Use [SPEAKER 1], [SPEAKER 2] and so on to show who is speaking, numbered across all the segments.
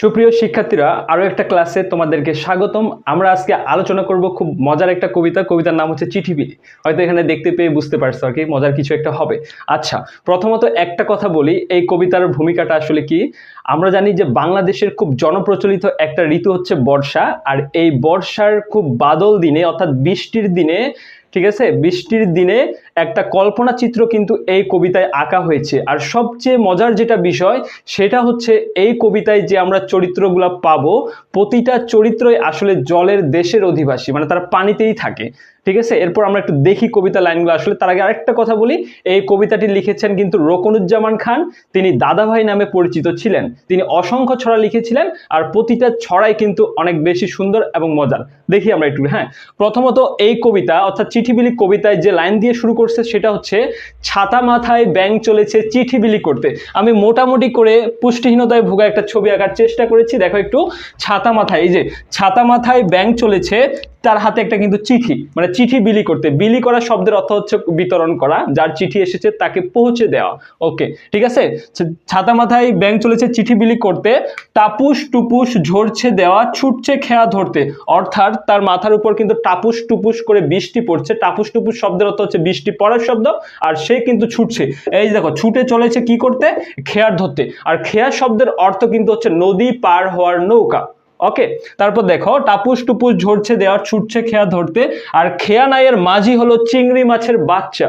[SPEAKER 1] সুপ্রিয় শিক্ষার্থীরা আরও একটা ক্লাসে তোমাদেরকে স্বাগতম। আমরা আজকে আলোচনা করব খুব মজার একটা কবিতা। কবিতার নাম হচ্ছে চিঠিবিলি হয়তো এখানে দেখতে পেয়ে বুঝতে পারছ আর কি, মজার কিছু একটা হবে। আচ্ছা প্রথমত একটা কথা বলি, এই কবিতার ভূমিকাটা আসলে কি? আমরা জানি যে বাংলাদেশের খুব জনপ্রচলিত একটা ঋতু হচ্ছে বর্ষা, আর এই বর্ষার খুব বাদল দিনে, অর্থাৎ বৃষ্টির দিনে, ঠিক আছে? বৃষ্টির দিনে একটা কল্পনা চিত্র কিন্তু এই কবিতায় আঁকা হয়েছে। আর সবচেয়ে মজার যেটা বিষয়, সেটা হচ্ছে এই কবিতায় যে আমরা চরিত্রগুলো পাবো, প্রতিটা চরিত্রই আসলে জলের দেশের অধিবাসী মানে তারা পানিতেই থাকে। ঠিক আছে? এরপর আমরা একটু দেখি কবিতা লাইনগুলো। আসলে তার আগে আরেকটা কথা বলি, এই কবিতাটি লিখেছেন কিন্তু রোকনুজ্জামান খান। তিনি দাদাভাই নামে পরিচিত ছিলেন। তিনি অসংখ্য ছড়া লিখেছিলেন আর প্রতিটা ছড়াই কিন্তু অনেক বেশি সুন্দর এবং মজার। দেখি আমরা একটু হ্যাঁ? প্রথমত এই কবিতা, অর্থাৎ চিঠিবিলি কবিতায় যে লাইন দিয়ে শুরু করছে সেটা হচ্ছে, ছাতা মাথায় ব্যাং চলেছে, চিঠি বিলি করতে। আমি মোটামুটি করে পুষ্টিহীনতায় ভোগা একটা ছবি আঁকার চেষ্টা করেছি। দেখো একটু, ছাতা মাথায়, এই যে, ছাতা মাথায় ব্যাং চলেছে তার হাতে একটা কিন্তু চিঠি মানে চিঠি বিলি করতে। বিলি করা শব্দের অর্থ হচ্ছে বিতরণ করা, যার চিঠি এসেছে তাকে পৌঁছে দেওয়া। ওকে, ঠিক আছে? ছাতা মাথায় ব্যাং চলেছে চিঠি বিলি করতে, টাপুস টুপুস ঝরছে দেওয়া, ছুটছে খেয়া ধরতে। অর্থাৎ তার মাথার উপর কিন্তু টাপুস টুপুস করে বৃষ্টি পড়ছে। টাপুস টুপুস শব্দের অর্থ হচ্ছে বৃষ্টি পড়ার শব্দ, আর সে কিন্তু ছুটছে। এই দেখো, ছুটে চলেছে কি করতে? খেয়ার ধরতে। আর খেয়া শব্দের অর্থ কিন্তু হচ্ছে নদী পার হওয়ার নৌকা। ওকে তারপর দেখো, টাপুস টুপুস ঝরছে দেওয়ার ছুটছে, খেয়া ধরতে। আর খেয়া নাইয়ের মাঝি হলো চিংড়ি মাছের বাচ্চা।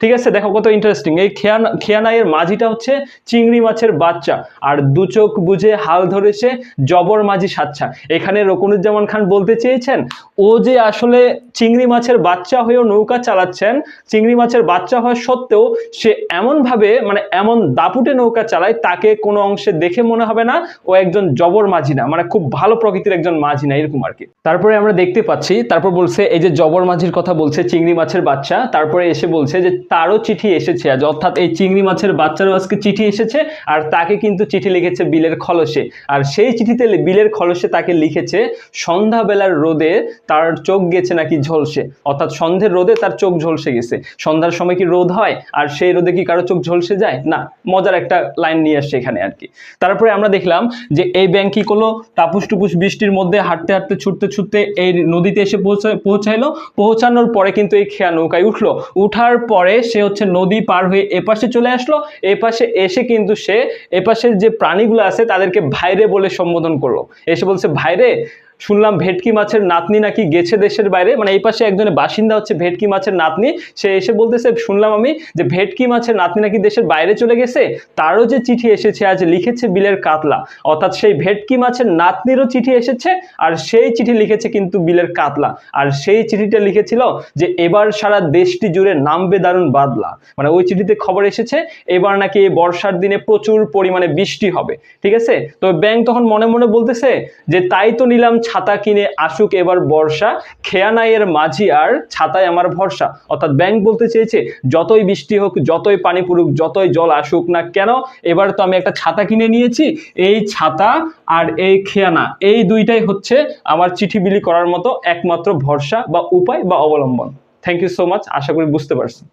[SPEAKER 1] ঠিক আছে, দেখো কত ইন্টারেস্টিং এই খেয়া খেয়ানাইয়ের মাঝিটা হচ্ছে চিংড়ি মাছের বাচ্চা। আর দু চোখ বুঝে হাল ধরেছে জবর মাঝি সাচ্ছা এখানে রকুনুজ্জামান খান বলতে চেয়েছেন, ও যে আসলে চিংড়ি মাছের বাচ্চা হয়েও নৌকা চালাচ্ছেন, চিংড়ি মাছের বাচ্চা হওয়া সত্ত্বেও সে এমনভাবে মানে এমন দাপুটে নৌকা চালায়, তাকে কোনো অংশে দেখে মনে হবে না, ও একজন জবর মাঝি না মানে খুব ভালো প্রকৃতির একজন মাঝি না, এরকম আর কি। তারপরে আমরা দেখতে পাচ্ছি, তারপর বলছে, এই যে জবর মাঝির কথা বলছে চিংড়ি মাছের বাচ্চা। তারপরে এসে বলছে যে তারও চিঠি এসেছে। আজ অর্থাৎ এই চিংড়ি মাছের বাচ্চারও আজকে চিঠি এসেছে আর তাকে কিন্তু চিঠি লিখেছে বিলের খলসে। আর সেই চিঠিতে বিলের খলসে তাকে লিখেছে, সন্ধ্যাবেলার রোদে তার চোখ গেছে নাকি ঝলসে? অর্থাৎ সন্ধ্যের রোদে তার চোখ ঝলসে গেছে। সন্ধ্যার সময় কি রোদ হয়? আর সেই রোদে কি কারও চোখ ঝলসে যায়? না, মজার একটা লাইন নিয়ে আসছে এখানে আর কি। তারপরে আমরা দেখলাম যে এই ব্যাংক কি করল টাপুস টুপুস বৃষ্টির মধ্যে হাঁটতে হাঁটতে, ছুটতে ছুটতে এই নদীতে এসে পৌঁছা- পৌঁছাইলো। পৌঁছানোর পরে কিন্তু এই খেয়া নৌকায় উঠল। উঠার পরে সে হচ্ছে নদী পার হয়ে এপাশে চলে আসলো। এপাশে এসে কিন্তু সে, এপাশের যে প্রাণীগুলো আছে তাদেরকে ভাইরে বলে সম্বোধন করল। এসে বলছে, ভাইরে শুনলাম ভেটকি মাছের নাতনি নাকি গেছে দেশের বাইরে। মানে এই পাশে একজনের বাসিন্দা হচ্ছে ভেটকি মাছের নাতনি। সে এসে বলতেছে, শুনলাম আমি যে ভেটকি মাছের নাতনি নাকি দেশের বাইরে চলে গেছে। তারও যে চিঠি এসেছে, আজ লিখেছে বিলের কাতলা। অর্থাৎ সেই ভেটকি মাছের নাতনিরও চিঠি এসেছে আর সেই চিঠি লিখেছে কিন্তু বিলের কাতলা। আর সেই চিঠিটা লিখেছিল যে, এবার সারা দেশটি জুড়ে নামবে দারুণ বাদলা। মানে ওই চিঠিতে খবর এসেছে, এবার নাকি এই বর্ষার দিনে প্রচুর পরিমাণে বৃষ্টি হবে। ঠিক আছে? তো ব্যাংক তখন মনে মনে বলতেছে যে, তাই তো নিলাম ছাতা কিনে আসুক এবার বর্ষা খেয়া নাইয়ের মাঝি আর ছাতায় আমার ভরসা। অর্থাৎ ব্যাংক বলতে চেয়েছে, যতই বৃষ্টি হোক, যতই পানি পড়ুক, যতই জল আসুক না কেন, এবার তো আমি একটা ছাতা কিনে নিয়েছি, এই ছাতা আর এই খেয়ানা, এই দুইটাই হচ্ছে আমার চিঠি বিলি করার মতো একমাত্র ভরসা বা উপায় বা অবলম্বন। থ্যাংক ইউ সো মাচ আশা করি বুঝতে পারছেন।